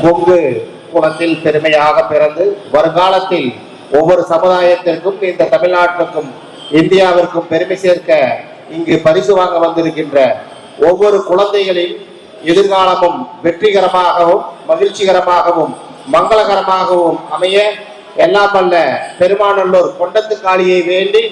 கொங்கு குலத்தில் பெருமையாக பிறந்து வருங்காலத்தில் ஒவ்வொரு சமுதாயத்திற்கும் இந்த தமிழ்நாட்டிற்கும் இந்தியாவிற்கும் பெருமை சேர்க்க இங்கு பரிசு வாங்க வந்திருக்கின்ற ஒவ்வொரு குழந்தைகளின் எதிர்காலமும் வெற்றிகரமாகவும் மகிழ்ச்சிகரமாகவும் மங்களகரமாகவும் அமைய எல்லாம் வல்ல பெருமாநல்லூர் கொண்டத்து காளியை வேண்டி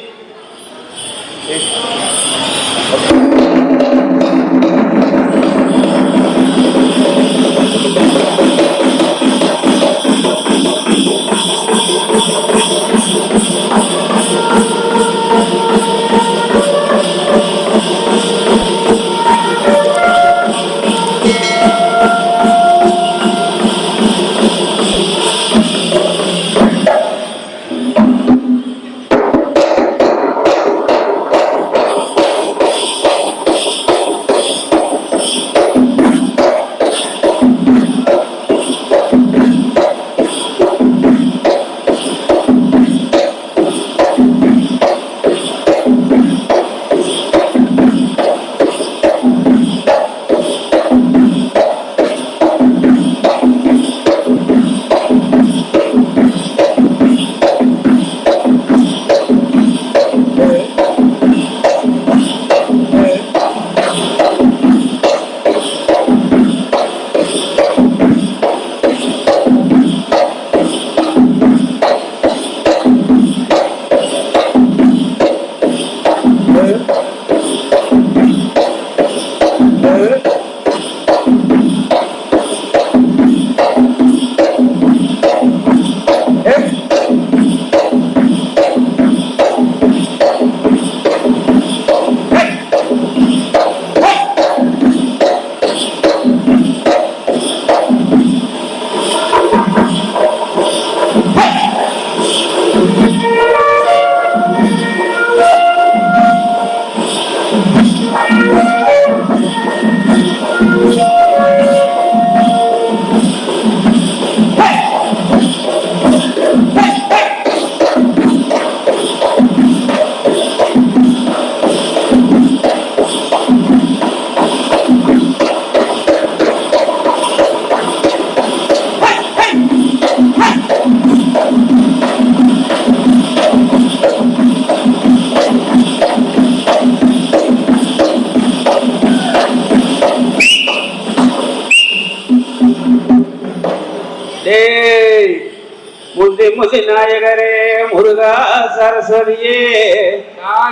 முந்தி முதி நாயகரே முருகா சரஸ்வதியே.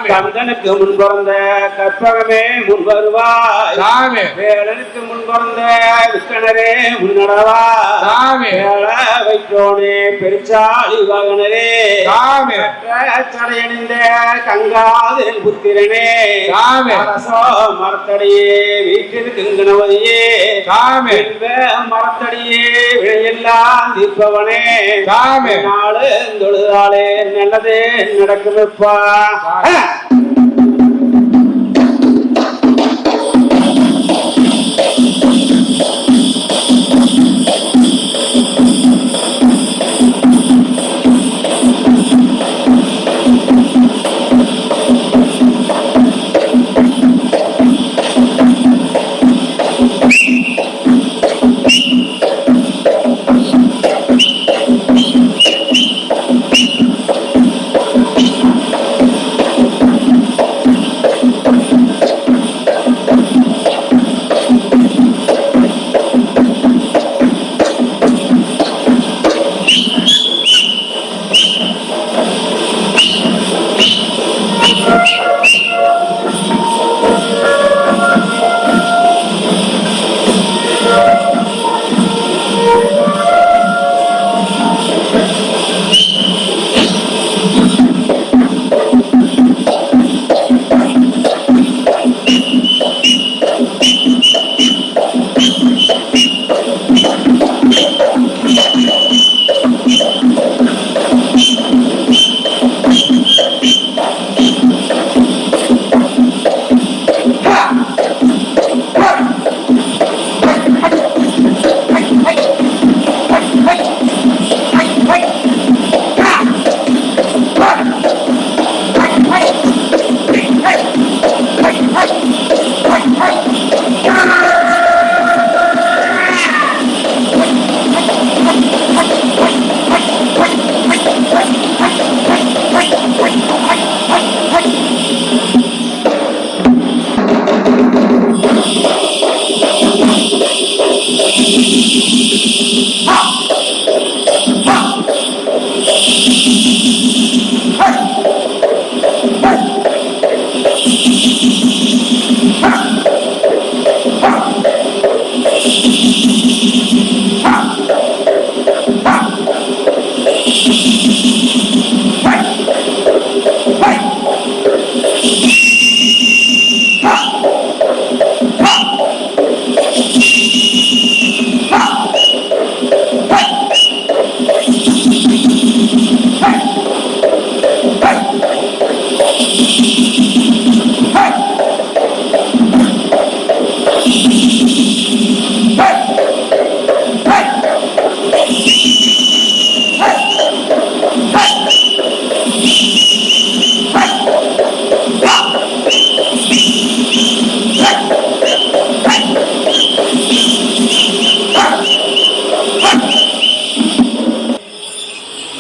கந்தனுக்கு முன் பிறந்த கற்பகமே முன் வருவாய். வேலனுக்கு முன் பிறந்த விக்கணரே முன்னடவா. வேள வைக்கோனே பெருச்சாளி வாகனரே. சடையணிந்த கங்காதிரன் புத்திரனே மரத்தடியே வீட்டிற்கு கணபதியே சாமி. மரத்தடியே வினையெல்லாம் தீர்ப்பவனே சாமி. நாளு தொழுதாலே நல்லதே நடக்கும்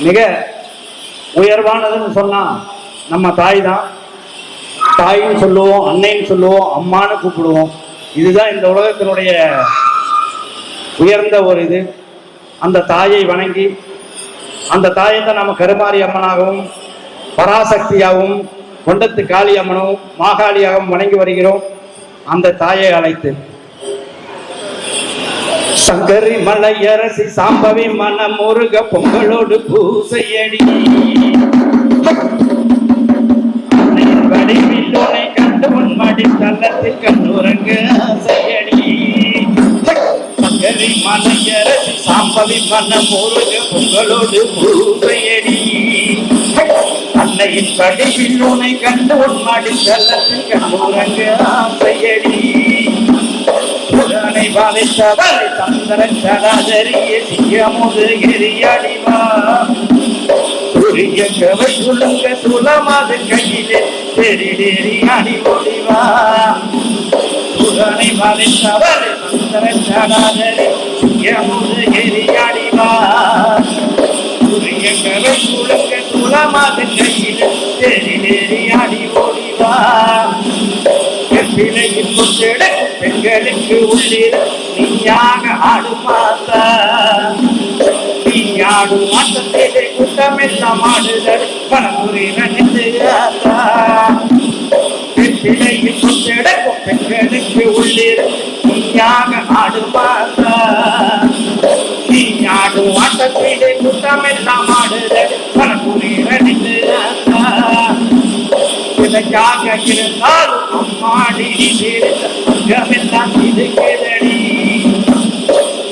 மிக உயர்வானதுன்னு சொன்னா நம்ம தாய் தான் தாயின்னு சொல்லுவோம் அன்னைன்னு சொல்லுவோம் அம்மான்னு கூப்பிடுவோம். இதுதான் இந்த உலகத்தினுடைய உயர்ந்த ஒரு இது. அந்த தாயை வணங்கி அந்த தாயை தான் நம்ம கருமாரி அம்மனாகவும் பராசக்தியாகவும் கொண்டத்து காளி அம்மனும் மாகாளியாகவும் வணங்கி வருகிறோம். அந்த தாயை அழைத்து சங்கரி மலையரசி சாம்பவி மன முருக பொங்கலோடு பூசையடி. அன்னையின் வடிவில் உன்னை கண்டு உன் தள்ளத்தில் கண்ணுறங்க ஆசையடி. சங்கரி மலையரசி சாம்பவி மன முருக பொங்கலோடு பூசையடி. அன்னையின் வடிவில் உன்னை கண்டு உன்மடி தள்ளத்தில் கண்ணுறங்க ஆசையடி. புராணை பாலித்தவள் சந்திரன் சராதரிய எரியடிவா புரிய கவை சுழுங்க கையிலே தெரிடேறி அடி ஓடிவா புராணை பாலித்தவள் சந்திரன் சராதரி சிங்கமுது எரியடிவா புரிய கவை சுழுங்க கையிலே தெரிடேறி அடி ஓடிவா சிலையில் கொண்டிட பெண்களுக்கு உள்ளிரு நீயாக ஆடும் மாத்தா நீ ஆடும் கூட்டமெல்லாம் ஆடுதல். பணமுறை நடித்து பிள்ளையின் கொண்டெடுக்கும் பெண்களுக்கு உள்ளிரு நீயாக ஆடும் மாத்தா நீ ஆடும் கூட்டமெல்லாம் உனக்காக இருந்தால் அம்மாடி இது கேதடி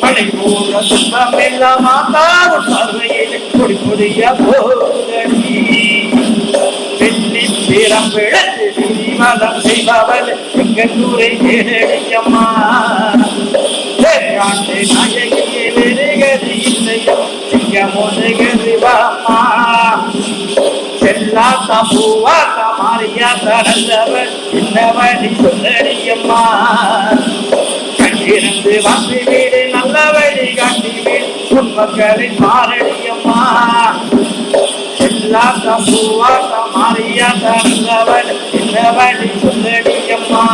மழை போல துன்பம் மாத்தாவும் பார்வையில் பொடி பொடிய போதடி வெள்ளி செய்பவள் எங்கள் ஊரை வெறுகதி இல்லையோ வாமா பூவாத்தா மாறியா தடந்தவர் என்னவழி சொல்லடியம்மா கண்டிருந்து வந்து வீடு நல்ல வழி காட்டி வீடு உன் மக்களின் மாரடியம்மா செல்லாத்தா பூவாத்தா மாறியா தடந்தவர் என்னவழி சொல்லடியம்மா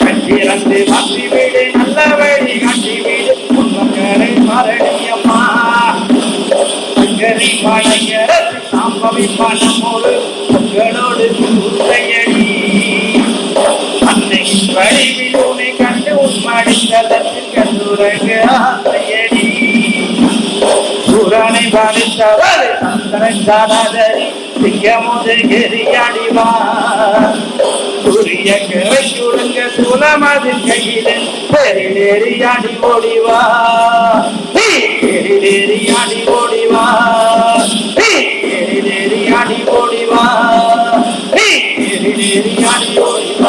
கண்டிருந்து வந்து வீடு நல்ல வழி காட்டி வீடு உன் மக்களின் சாம்பவி சூரனை பாலித்தவர் சந்தனை சாடாதரி சிங்கமுதிரியாடிவார் சூரிய கிளை சுருங்க சூலமது கையில் பெரிலேறியாடி ஓடிவார் பெரிலேறியாடி ஓடிவார் பெரிலேறியாடி ஓடிவார் பெரிலேறியாடி ஓடிவார்